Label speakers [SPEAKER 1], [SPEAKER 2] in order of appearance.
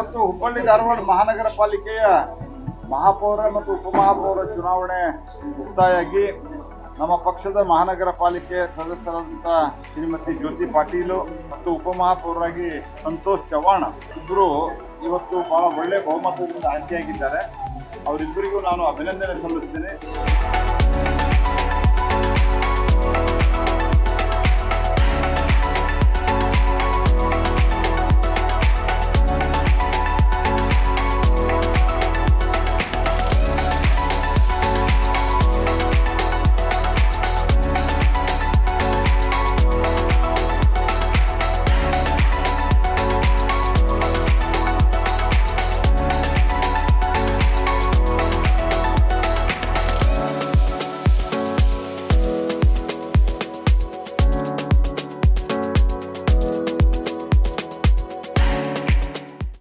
[SPEAKER 1] ಇವತ್ತು ಹುಬ್ಬಳ್ಳಿ ಧಾರವಾಡ ಮಹಾನಗರ ಪಾಲಿಕೆಯ ಮಹಾಪೌರ ಮತ್ತು ಉಪಮಹಾಪೌರ ಚುನಾವಣೆ ಮುಕ್ತಾಯಾಗಿ ನಮ್ಮ ಪಕ್ಷದ ಮಹಾನಗರ ಪಾಲಿಕೆ ಸದಸ್ಯರಾದಂಥ ಶ್ರೀಮತಿ ಜ್ಯೋತಿ ಪಾಟೀಲು ಮತ್ತು ಉಪಮಹಾಪೌರರಾಗಿ ಸಂತೋಷ್ ಚವ್ಹಾಣ್ ಇಬ್ಬರು ಇವತ್ತು ಬಹಳ ಒಳ್ಳೆ ಬಹುಮತದಿಂದ ಆಯ್ಕೆಯಾಗಿದ್ದಾರೆ. ಅವರಿಬ್ಬರಿಗೂ ನಾನು ಅಭಿನಂದನೆ ಸಲ್ಲಿಸ್ತೇನೆ.